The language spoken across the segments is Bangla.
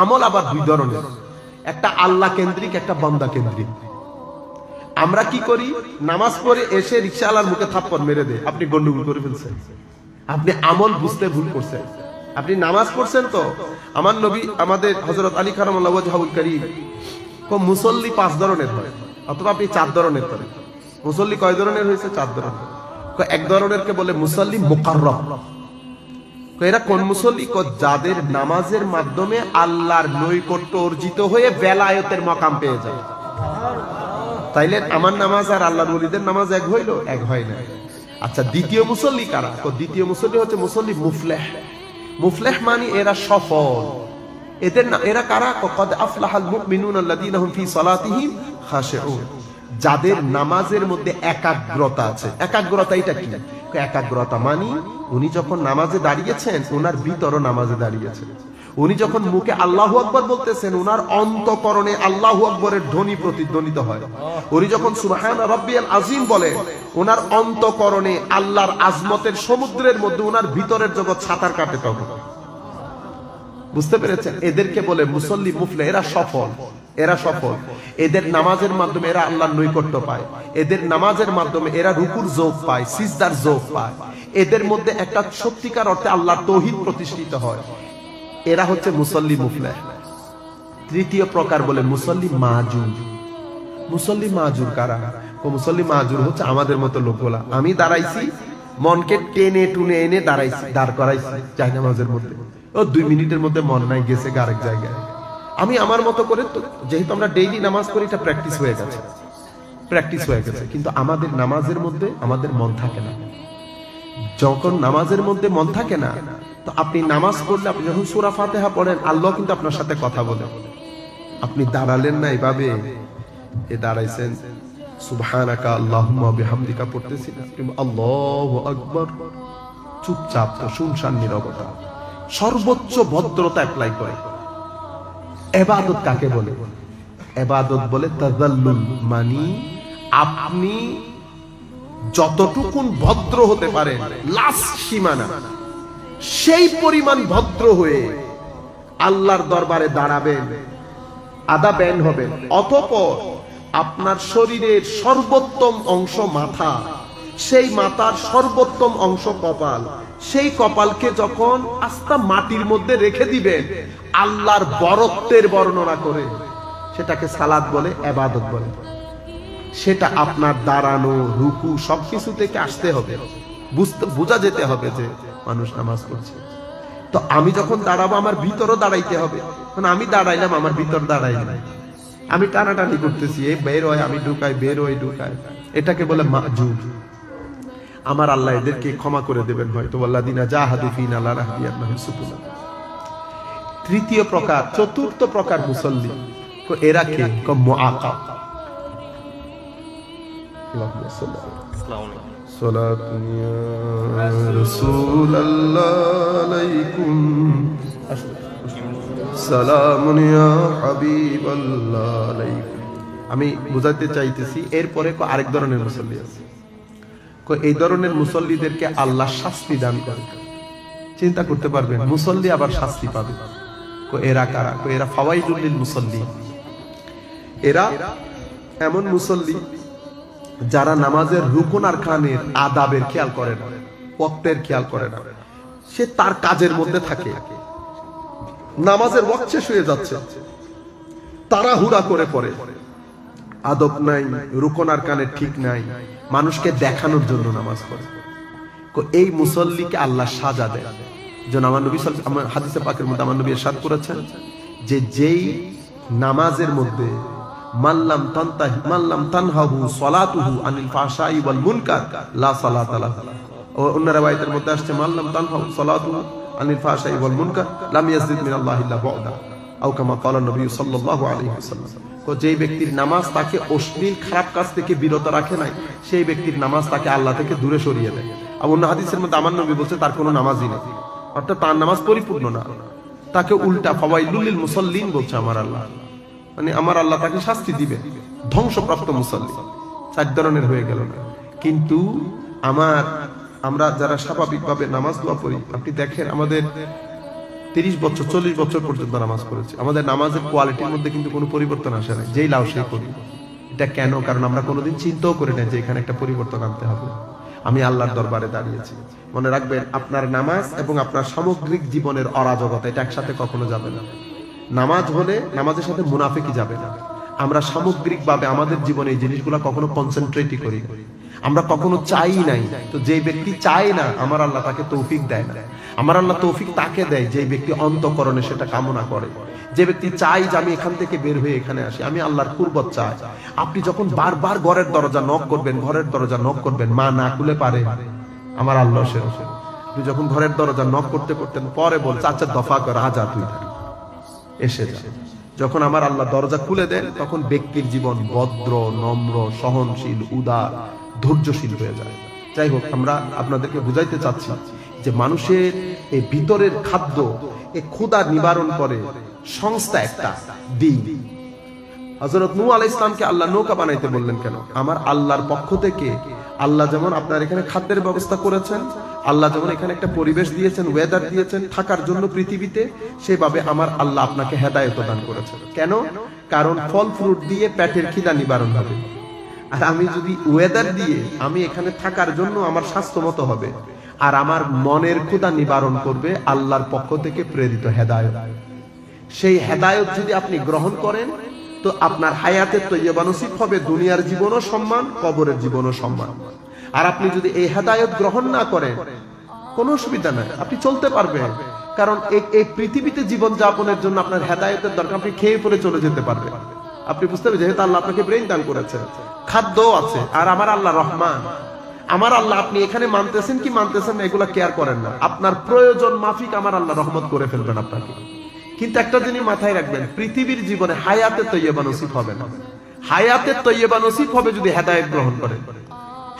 আমল আবার দুই ধরনের। একটা আল্লাহ কেন্দ্রিক, একটা বন্দা কেন্দ্রিক। আমরা কি করি? নামাজ পড়ে এসে রিক্সাওয়ালার মুখে থাপ্পড় মেরে দেয়। আপনি গন্ডগোল করে ফেলছেন। আপনি আমল বুঝতে ভুল করছেন। আপনি নামাজ পড়ছেন তো? আমার নবী, আমাদের হজরত আলী ওয়াজহাবুল করিম মুসল্লি পাঁচ ধরনের হয়। অথবা আপনি চার ধরনের করেন মুসল্লি কয় ধরনের হয়েছে? চার ধরনের। এক ধরনের কে বলে মুসল্লি মুকাররম কো এরা কোন যাদের নামাজের মাধ্যমে আল্লাহর নৈকট্য অর্জিত হয়ে বেলায়তের মকাম পেয়ে যায়। তাইলে আমার নামাজ আর আল্লাহর নামাজ এক হইল? এক হয় না। আচ্ছা দ্বিতীয় মুসল্লি কারা? দ্বিতীয় মুসল্লি হচ্ছে মুসল্লি মুফলেহ। মুফলেহ মানে এরা সফল। এদের না এরা কারা? কদ আফলাহাল মুমিনুন ফি সালাতিহিম যাদের নামাজের মধ্যে একাগ্রতা আছে। একাগ্রতা এটা কি? একাগ্রতা মানি, উনি যখন নামাজে দাঁড়িয়েছেন ওনার ভিতরও নামাজে দাঁড়িয়েছেন উনি যখন মুখে আল্লাহ আকবর বলতেছেন ওনার অন্তকরণে আল্লাহ আকবরের ধ্বনি প্রতিধ্বনিত হয়। উনি যখন সুবহান রব্বিয়াল আজিম বলে ওনার অন্তকরণে আল্লাহর আজমতের সমুদ্রের মধ্যে ওনার ভিতরের জগৎ সাঁতার কাটে তখন। বুঝতে পেরেছেন? এদেরকে বলে মুসল্লি মুফলে, এরা সফল। এরা সফল। এদের নামাজের মাধ্যমে এরা আল্লাহর নৈকট্য পায়। এদের নামাজের মাধ্যমে এরা রুকুর যোগ পায়, সিজদার যোগ পায়। এদের মধ্যে একটা সত্যিকার অর্থে আল্লাহর তৌহিদ প্রতিষ্ঠিত হয়। এরা হচ্ছে মুসল্লি মুফলে। তৃতীয় প্রকার বলে মুসল্লি মাজুর। মুসল্লি মাজুর কারা? মুসল্লি মাজুর হচ্ছে আমাদের মতো লোকগুলা। আমি দাঁড়াইছি মনকে টেনে টুনে এনে দাঁড়াইছি, দাঁড় করাইছি চাই নামাজের মধ্যে। ও, দুই মিনিটের মধ্যে মন নাই, গেছে আরেক জায়গায়। আমি আমার মতো করে তো যেহেতু আমরা ডেইলি নামাজ করি এটা প্র্যাকটিস হয়ে গেছে। প্র্যাকটিস হয়ে গেছে। কিন্তু আমাদের নামাজের মধ্যে আমাদের মন থাকে না। যখন নামাজের মধ্যে মন থাকে না, তো আপনি নামাজ পড়লে আপনি যখন সুরা ফাতেহা পড়েন, আল্লাহ কিন্তু আপনার সাথে কথা বলে। আপনি দাঁড়ালেন না এভাবে। এ দাঁড়াইছেন। সুবহানাকা আল্লাহুম্মা বিহামদিকা পড়তেছি না। আল্লাহু আকবার। চুপচাপ তো শুনশান নীরবতা। সর্বোচ্চ ভদ্রতা অ্যাপ্লাই করে। এবাদত কাকে বলে? এবাদত বলে আপনি যতটুকুন ভদ্র হতে পারে লাস্ট সীমানা, সেই পরিমাণ ভদ্র হয়ে আল্লাহর দরবারে দাঁড়াবেন, আদা ব্যান হবেন। অতপর আপনার শরীরের সর্বোত্তম অংশ মাথা। সেই মাথার সর্বোত্তম অংশ কপাল। সেই কপালকে যখন আস্তা মাটির মধ্যে রেখে দিবেন, আল্লাহর বরত্বের বর্ণনা করে, সেটাকে সালাদ বলে, এবাদত বলে। সেটা আপনার দাঁড়ানো, রুকু, সবকিছু থেকে আসতে হবে। বুঝতে, বোঝা যেতে হবে যে মানুষ নামাজ পড়ছে। তো আমি যখন দাঁড়াবো, আমার ভিতরও দাঁড়াইতে হবে। আমি দাঁড়াইলাম, আমার ভিতর দাঁড়াই নাই। আমি টানাটানি করতেছি এই বের হয় আমি ঢুকাই বের হই ঢুকাই। এটাকে বলে মাজুব আমার আল্লাহ এদেরকে ক্ষমা করে দেবেন হয়তো। আল্লাহ দিনা যা হাদু ফিন আল্লাহ রাহবিয়ান তৃতীয় প্রকার চতুর্থ প্রকার মুসল্লি এরা কে? মুআকা সালাতুন রাসূলুল্লাহ আলাইকুম। আসসালাম আমি বুঝাতে চাইতেছি, এরপরে আরেক ধরনের মুসল্লি আছে। এই ধরনের মুসল্লিদেরকে আল্লাহ শাস্তি দান করে চিন্তা করতে পারবেন, মুসল্লি আবার শাস্তি পাবে। এরা কারা? এরা ফাওয়াইজুল্লিল মুসল্লি। এরা এমন মুসল্লি যারা নামাজের রুকন আর খানের আদাবের খেয়াল করে না ওক্তের খেয়াল করে না। সে তার কাজের মধ্যে থাকে। নামাজের ওয়াক্ত শেষ হয়ে যাচ্ছে। তারা হুরা করে পড়ে। আদব নাই রুকন আর কানের ঠিক নাই, মানুষকে দেখানোর জন্য নামাজ পড়ে। এই মুসল্লিকে আল্লাহ সাজা দেয় যেন আমার নবী আমার হাদিসে পাকের মধ্যে আমার নবী এরশাদ করেছেন যে যেই নামাজের মধ্যে মাল্লাম তান্তাহি মাল্লাম তানহাহু সালাতুহু আনিল ফাহশাই ওয়াল মুনকার, লা সালাতা অন্য মধ্যে আসছে মাল্লাম তানহাহু সালাতুহু আনিল ফাহশাই ওয়াল মুনকার লাম ইয়াজিদ মিন আল্লাহি ইল্লা বু'দা। আও কামা ক্বালা নবী সাল্লাল্লাহু আলাইহি ওয়াসাল্লাম। তো যেই ব্যক্তির নামাজ তাকে অশ্লীল, খারাপ কাজ থেকে বিরত রাখে নাই, সেই ব্যক্তির নামাজ তাকে আল্লাহ থেকে দূরে সরিয়ে দেয়। আর অন্য হাদিসের মধ্যে আমার নবী বলছে, তার কোনো নামাজই নেই। অর্থাৎ তার নামাজ পরিপূর্ণ না। তাকে উল্টা ফাওয়াইলুল লিল মুসাল্লিন বলছে আমার আল্লাহ। মানে আমার আল্লাহ তাকে শাস্তি দিবে। ধ্বংসপ্রাপ্ত মুসল্লি। চার ধরনের হয়ে গেল না। কিন্তু আমার আমরা যারা স্বাভাবিকভাবে নামাজ দোয়া পড়ি আপনি দেখেন আমাদের তিরিশ বছর, চল্লিশ বছর পর্যন্ত নামাজ পড়েছি। আমাদের নামাজের কোয়ালিটির মধ্যে কিন্তু কোনো পরিবর্তন আসে না যেই লাও সেই করি। এটা কেন? কারণ আমরা কোনোদিন চিন্তাও করি না যে এখানে একটা পরিবর্তন আনতে হবে। আমি আল্লাহর দরবারে দাঁড়িয়েছি। মনে রাখবেন, আপনার নামাজ এবং আপনার সামগ্রিক জীবনের অরাজকতা, এটা একসাথে কখনো যাবে না। নামাজ হলে নামাজের সাথে মুনাফিকি যাবে না। আমরা সামগ্রিকভাবে আমাদের জীবনে এই জিনিসগুলো কখনো কনসেন্ট্রেটই করি না। আমরা কখনো চাই নাই। তো যে ব্যক্তি চায় না, আমার আল্লাহ তাকে তৌফিক দেয় না। আমার আল্লাহ তৌফিক তাকে দেয় যে ব্যক্তি অন্তকরণে সেটা কামনা করে। যে ব্যক্তি চাই যে আমি এখান থেকে বের হয়ে এখানে আসি, আমি আল্লাহর কুরবত চাই। আপনি যখন বারবার ঘরের দরজা নক করবেন, ঘরের দরজা নক করবেন, মা না খুলে পারে, আমার আল্লাহ সে আপনি যখন ঘরের দরজা নক করতে করতেন, পরে বল, চাচা, দফা কর রাজা তুই এসে যা। যখন আমার আল্লাহ দরজা খুলে দেন, তখন ব্যক্তির জীবন ভদ্র, নম্র, সহনশীল, উদার ধৈর্যশীল হয়ে যায়। যাই হোক, আমরা আপনাদেরকে বুঝাইতে চাচ্ছি যে মানুষের এই ভিতরের খাদ্য, এই ক্ষুদা নিবারণ করে সংস্থা একটা, দিন। হজরত নূ আলাহ ইসলামকে আল্লাহ নৌকা বানাইতে বললেন কেন? আমার আল্লাহর পক্ষ থেকে আল্লাহ যেমন আপনার এখানে খাদ্যের ব্যবস্থা করেছেন, আল্লাহ যেমন এখানে একটা পরিবেশ দিয়েছেন ওয়েদার দিয়েছেন, থাকার জন্য পৃথিবীতে, সেভাবে আমার আল্লাহ আপনাকে হেদায়ত দান করেছেন। কেন? কারণ ফল ফ্রুট দিয়ে পেটের খিদা নিবারণ হবে। আর আমি যদি ওয়েদার দিয়ে আমি এখানে থাকার জন্য আমার স্বাস্থ্য মতো হবে, আর আমার মনের ক্ষুদা নিবারণ করবে আল্লাহর পক্ষ থেকে প্রেরিত হেদায়ত। সেই হেদায়ত যদি আপনি গ্রহণ করেন, তো আপনার হায়াতের তৈবা নসিব হবে, দুনিয়ার জীবনও সম্মান, কবরের জীবনও সম্মান। আর আপনি যদি এই হেদায়ত গ্রহণ না করেন, কোনো অসুবিধা নাই, আপনি চলতে পারবেন। কারণ এই পৃথিবীতে জীবন যাপনের জন্য আপনার হেদায়তের দরকার, আপনি খেয়ে পরে চলে যেতে পারবেন। আপনি বুঝতে পারবেন যেহেতু আল্লাহ আপনাকে ব্রেন দান করেছে খাদ্য আছে, আর আমার আল্লাহ রহমান। আমার আল্লাহ, আপনি এখানে মানতেছেন কি মানতেছেন না, এগুলা কেয়ার করেন না। আপনার প্রয়োজন মাফিক আমার আল্লাহ রহমত করে ফেলবেন আপনাকে। কিন্তু একটা জিনিস মাথায় রাখবেন, পৃথিবীর জীবনে হায়াতে তৈয়বা নসিব হবে না। হায়াতে তৈয়বা নসিব হবে যদি হেদায়ত গ্রহণ করেন।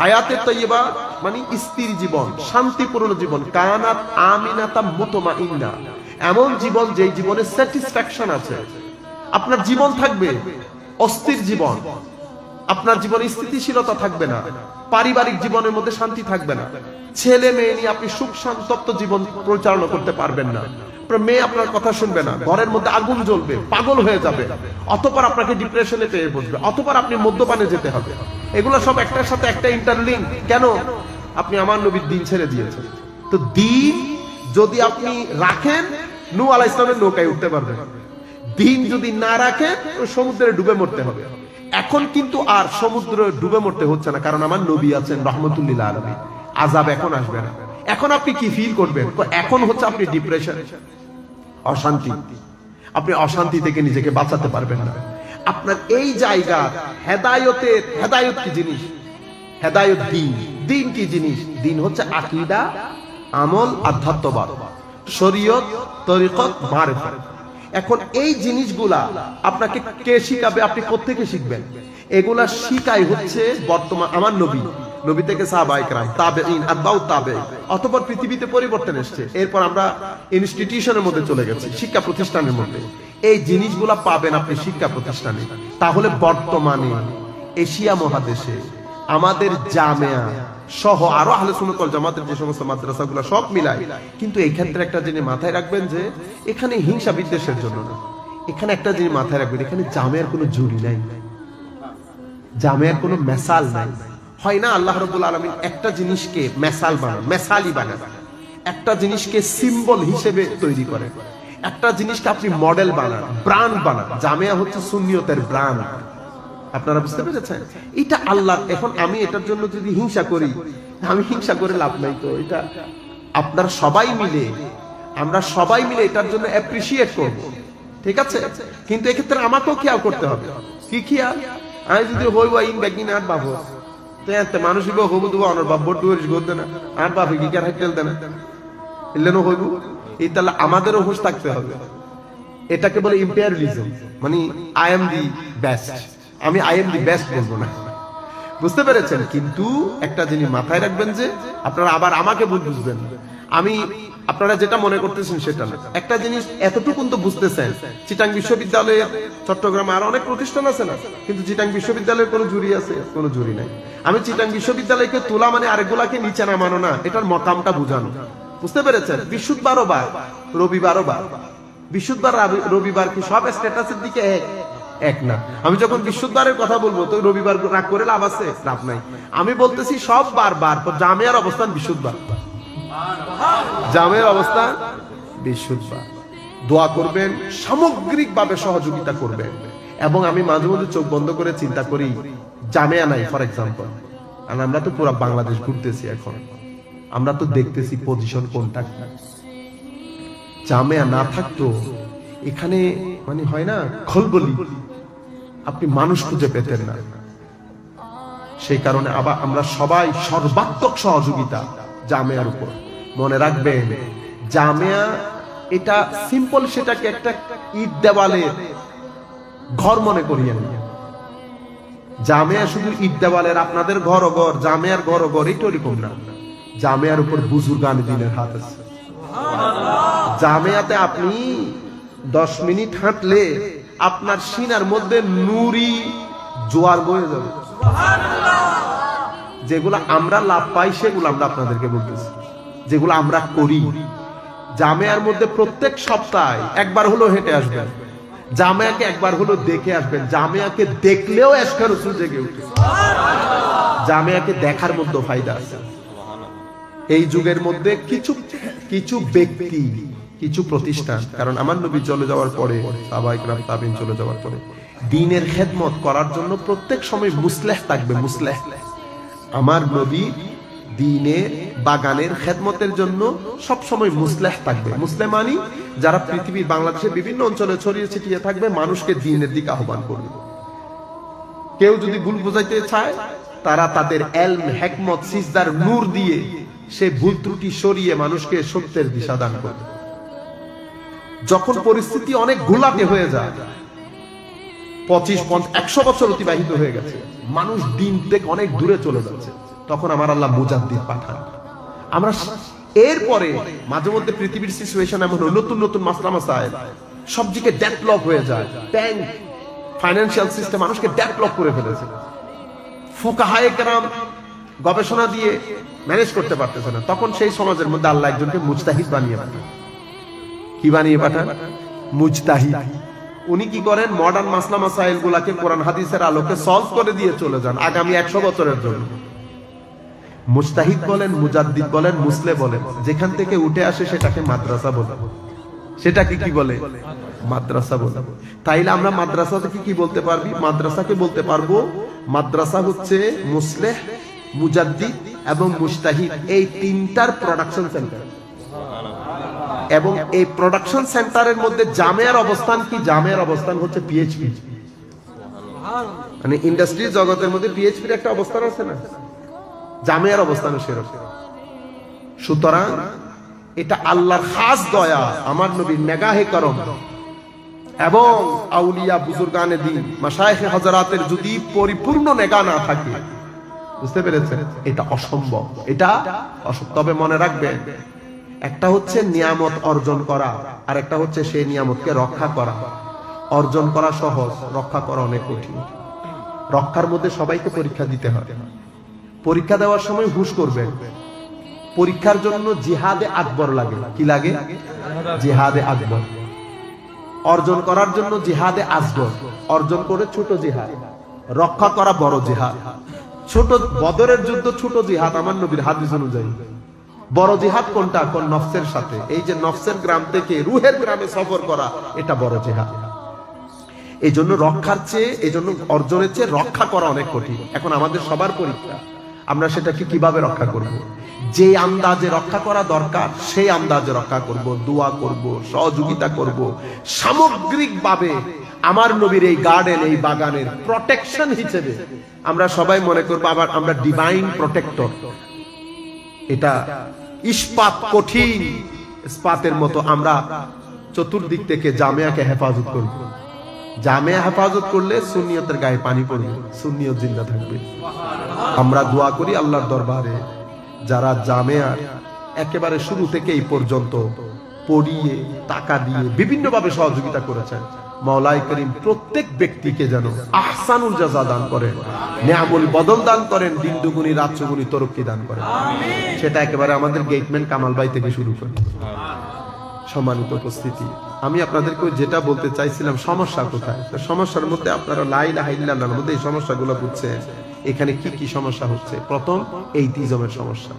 হায়াতে তৈয়বা মানে স্থির জীবন, শান্তিপূর্ণ জীবন। কানাত আমিনাতা মুতমা ইন্না এমন জীবন যেই জীবনে স্যাটিসফ্যাকশন আছে। আপনার জীবন থাকবে অস্থির জীবন। আপনার জীবনে স্থিতিশীলতা থাকবে না। পারিবারিক জীবনের মধ্যে শান্তি থাকবে না। ছেলে, মেয়ে নিয়ে আপনি সুখ শান্তপ্ত জীবন পরিচালনা করতে পারবেন না। মেয়ে আপনার কথা শুনবে না। ঘরের মধ্যে আগুন জ্বলবে, পাগল হয়ে যাবে। অতপর আপনাকে ডিপ্রেশনে পেয়ে বসবে। অতপর আপনি মদ্যপানে যেতে হবে। এগুলো সব একটার সাথে একটা ইন্টারলিঙ্ক কেন? আপনি আমার নবীর দিন ছেড়ে দিয়েছেন। তো দিন যদি আপনি রাখেন, নু আলাহ ইসলামের নৌকায় উঠতে পারবেন। দিন যদি না ওই সমুদ্রে ডুবে মরতে হবে। এখন কিন্তু আর সমুদ্রে ডুবে মরতে হচ্ছে না, কারণ আমার নবী আছেন রহমতুল্লিল্লাহ আলমী। আজাব এখন আসবে না। এখন আপনি কি ফিল করবেন? এখন হচ্ছে আপনি ডিপ্রেশন অশান্তি। আপনি অশান্তি থেকে নিজেকে বাঁচাতে পারবেন না। আপনার এই জায়গা হেদায়তের, হেদায়ত কি জিনিস? হেদায়ত দিন। দিন কি জিনিস? দিন হচ্ছে আকিদা, আমল, আধ্যাত্মবাদ। শরীয়ত, তরিকত, মারেফত। এখন এই জিনিসগুলা আপনাকে কে শিখাবে? আপনি কোত্থেকে শিখবেন। এগুলা শিখাই হচ্ছে বর্তমান আমার নবী। নবী থেকে সাহাবা ইকরাম তাবেঈন তাবে অতঃপর পৃথিবীতে পরিবর্তন এসেছে। এরপর আমরা ইনস্টিটিউশনের মধ্যে চলে গেছি, শিক্ষা প্রতিষ্ঠানের মধ্যে। এই জিনিসগুলা পাবেন আপনি শিক্ষা প্রতিষ্ঠানে। তাহলে বর্তমানে এশিয়া মহাদেশে আমাদের জামেয়া সহ আরও আহলে সুন্নাত জামাতের যে সমস্ত মাদ্রাসাগুলো সব মিলায়। কিন্তু এই ক্ষেত্রে একটা জিনিস মাথায় রাখবেন যে, এখানে হিংসা বিদ্বেষের জন্য না। এখানে একটা জিনিস মাথায় রাখবেন, এখানে জামেয়ার কোনো জুরি নাই। জামেয়ার কোনো মেসাল নাই। হয় না আল্লাহ রবুল আলমিন একটা জিনিসকে মেসাল বানান মেসালি বানান। একটা জিনিসকে সিম্বল হিসেবে তৈরি করে একটা জিনিসকে আপনি মডেল বানান ব্রান্ড বানান। জামেয়া হচ্ছে সুন্নিয়তের ব্রান্ড আপনারা বুঝতে পেরেছেন? এটা আল্লাহ, এখন আমি এটার জন্য যদি হিংসা করি, আমি হিংসা করে লাভ নাই তো, এটা আপনারা সবাই মিলে, আমরা সবাই মিলে এটার জন্য অ্যাপ্রিসিয়েট করব। ঠিক আছে? কিন্তু এক্ষেত্রে আমাকেও খেয়াল করতে হবে। কি খেয়াল? আমি যদি হইব ইন ব্যাগিন আর বাবু মানুষ হইব হবু দেবো অনর ভোট ডুয়ারিস করতে না আর বাপে কি কার হাইটেল দেনা? এলেনও হইব? এই তাহলে আমাদেরও হুঁশ থাকতে হবে। এটাকে বলে ইম্পেয়ারিজম মানে আই এম দি বেস্ট আমি আই এম দি বেস্ট বলব না। বুঝতে পেরেছেন? কিন্তু একটা জিনিস মাথায় রাখবেন যে, আপনারা আবার আমাকে বুঝবেন। আমি আপনারা যেটা মনে করতেছেন সেটা না। একটা জিনিস এতটুকুন তো বুঝতেছেন, চিটাং বিশ্ববিদ্যালয়ে চট্টগ্রামে আর অনেক প্রতিষ্ঠান আছে না? কিন্তু চিটাং বিশ্ববিদ্যালয়ের কোনো জুরি আছে? কোনো জুরি নাই। আমি চিটাং বিশ্ববিদ্যালয়কে তোলা মানে আরেকগুলাকে নিচে নামানো না, এটার মতামটা বুঝানো। বুঝতে পেরেছেন? বিশুদ্ধবারও বার রবিবারও বার বিশুদ্ধবার রবিবার কি সব স্ট্যাটাসের দিকে এক? এক না। আমি যখন বিশুদ্ধবারের কথা বলব, তো রবিবার রাগ করে লাভ আছে? লাভ নাই। আমি বলতেছি সব বার বার জামিয়ার অবস্থান বিশুদ্ধবার জামের অবস্থান বিশুদ্ধবার দোয়া করবেন, সামগ্রিকভাবে সহযোগিতা করবেন। এবং আমি মাঝে মাঝে চোখ বন্ধ করে চিন্তা করি, জামেয়া নাই ফর এক্সাম্পল আর আমরা তো পুরো বাংলাদেশ ঘুরতেছি এখন। আমরা তো দেখতেছি পজিশন কোনটা। জামেয়া না থাকতো, এখানে মানে হয় না, খলবলি। আপনি মানুষ খুঁজে পেতেন না। সেই কারণে আবার আমরা সবাই সর্বাত্মক সহযোগিতা জামেয়ার উপর। মনে রাখবেন, জামেয়া এটা সিম্পল সেটাকে একটা ঈদ দেওয়ালে ঘর মনে করিয়েন জামেয়া শুধু ঈদ দেওয়ালের আপনাদের ঘর ও ঘর জামেয়ার ঘর ও ঘর এটা ওরকম না। জামেয়ার উপর বুজুর্গান দিনের হাত আছে। জামেয়াতে আপনি দশ মিনিট হাঁটলে আপনার সিনার মধ্যে নুরি জোয়ার বয়ে যাবে। যেগুলো আমরা লাভ পাই, সেগুলো আমরা আপনাদেরকে বলতেছি। যেগুলো আমরা করি। জামেয়ার মধ্যে প্রত্যেক সপ্তাহে একবার হলো হেঁটে আসবেন। জামেয়াকে একবার হলো দেখে আসবেন। জামেয়াকে দেখলেও এসকা রসুল জেগে উঠে। জামেয়াকে দেখার মধ্যে ফায়দা আছে। এই যুগের মধ্যে কিছু কিছু ব্যক্তি কিছু প্রতিষ্ঠান, কারণ আমার নবী চলে যাওয়ার পরে সাবাইকরাম তাবিন চলে যাওয়ার পরে, দিনের খেদমত করার জন্য প্রত্যেক সময় মুসলেহ থাকবে, মুসলেহ। আমার নবী দিনের বাগানের খেদমতের জন্য সব সময় মুসলেহ থাকবে। যারা পৃথিবীর বিভিন্ন অঞ্চলে ছড়িয়ে ছিটিয়ে থাকবে, মানুষকে দিনের দিকে আহ্বান করবে। কেউ যদি ভুল বোঝাইতে চায়, তারা তাদের এলম, হেকমত, সিজদার নূর দিয়ে সে ভুল ত্রুটি সরিয়ে মানুষকে সত্যের দিশা দান করবে। যখন পরিস্থিতি অনেক ঘোলাটে হয়ে যায়, পঁচিশ পঞ্চাশ একশো বছর অতিবাহিত হয়ে গেছে। মানুষ দিন থেকে অনেক দূরে চলে যাচ্ছে। তখন আমার আল্লাহ মুজাদ্দিদ পাঠান। আমরা এরপরে মাঝে মধ্যে পৃথিবীর সিচুয়েশন এমন নতুন নতুন মাসলা মাসাইল সবজিকে ডেভেলপ হয়ে যায়। ব্যাংক ফাইন্যান্সিয়াল সিস্টেম মানুষকে ডেভেলপ করে ফেলেছে। ফুকাহায়ে কেরাম গবেষণা দিয়ে ম্যানেজ করতে পারতেছে না। তখন সেই সমাজের মধ্যে আল্লাহ একজনকে মুজতাহিদ বানিয়ে পাঠান। কি বানিয়ে পাঠান? মুজতাহিদ। উনি কি করেন? মডার্ন মাসলা মাসাইল গুলাকে কোরআন হাদিসের আলোকে সলভ করে দিয়ে চলে যান আগামী একশো বছরের জন্য। মুস্তাহিদ বলেন, মুজাদ্দিদ বলেন, মুসলে বলেন, যেখান থেকে উঠে আসে সেটাকে মাদ্রাসা বলে। সেটাকে কি বলে? মাদ্রাসা বলে। তাইলে আমরা কি বলতে পারবি? মাদ্রাসাকে বলতে পারব, মাদ্রাসা হচ্ছে মুসলেহ, মুজাদ্দিদ এবং মুস্তাহিদ এই তিনটার প্রোডাকশন সেন্টার এবং এই প্রোডাকশন সেন্টারের মধ্যে জামেয়ার অবস্থান কি? জামেয়ার অবস্থান হচ্ছে পিএইচপি মানে ইন্ডাস্ট্রি জগতের মধ্যে পিএইচপির একটা অবস্থান আছে না? জামেয়ার অবস্থান সেরকম সুতরাং এটা আল্লাহর খাস দয়া, আমার নবীর নেগাহে করম। এবং আউলিয়া বুজুর্গানে দিন মাসায়েখে হজরাতের যদি পরিপূর্ণ নেগা না থাকে, বুঝতে পেরেছেন? এটা অসম্ভব। এটা তবে মনে রাখবেন একটা হচ্ছে নিয়ামত অর্জন করা, আর একটা হচ্ছে সেই নিয়ামতকে রক্ষা করা। অর্জন করা সহজ, রক্ষা করা অনেক কঠিন। রক্ষার মধ্যে সবাইকে পরীক্ষা দিতে হয়। পরীক্ষা দেওয়ার সময় হুশ করবেন। পরীক্ষার জন্য জিহাদে আকবর লাগে। কি লাগে? জিহাদে আকবর। অর্জন করার জন্য জিহাদে আসগর। অর্জন করে ছোট জিহাদ। রক্ষা করা বড় জিহাদ। ছোট বদরের যুদ্ধ ছোট জিহাদ, আমার নবীর হাদিস অনুযায়ী। বড় জিহাদ কোনটা? কোন নফসের সাথে। এই যে নফসের গ্রাম থেকে রুহের গ্রামে সফর করা, এটা বড় জিহাদ। এই জন্য রক্ষার চেয়ে এই জন্য অর্জনের চেয়ে রক্ষা করা অনেক কঠিন। এখন আমাদের সবার পরীক্ষা, আমরা সেটাকে কীভাবে রক্ষা করব। যে আন্দাজে রক্ষা করা দরকার, সেই আন্দাজে রক্ষা করব, দোয়া করব, সহযোগিতা করব। সামগ্রিকভাবে আমার নবীর এই গার্ডেন এই বাগানের প্রোটেকশন হিসেবে আমরা সবাই মনে করব, আবার আমরা ডিভাইন প্রোটেক্টর এটা ইস্পাত কঠিন। ইস্পাতের মতো আমরা চতুর্দিক থেকে জামিয়াকে হেফাজত করব। জামিয়া হেফাজত করলে সুন্নিয়তের গায়ে পানি পড়বে, সুন্নিয়ত জিন্দা থাকবে। আমরা দোয়া করি আল্লাহর দরবারে, যারা জামেয়ার একেবারে শুরু থেকে এই পর্যন্ত পড়িয়ে, টাকা দিয়ে বিভিন্নভাবে সহযোগিতা করেছেন। মাওলাই করিম প্রত্যেক ব্যক্তিকে যেন আহসানুল জাজা দান করেন, নিয়ামুল বদল দান করেন, দিন দুগুনি, রাত চুগুনি তরক্কি দান করেন। সেটা একেবারে আমাদের গেটম্যান কামাল ভাই থেকে শুরু করি। সম্মানিত উপস্থিতি, আমি আপনাদেরকে যেটা বলতে চাইছিলাম, সমস্যা কোথায়? সমস্যার মধ্যে আপনারা লাই লাহাইল্লার মধ্যে এই সমস্যাগুলো বুঝছেন। এখানে কি কি সমস্যা হচ্ছে? প্রথম, এই তিজমের সমস্যা।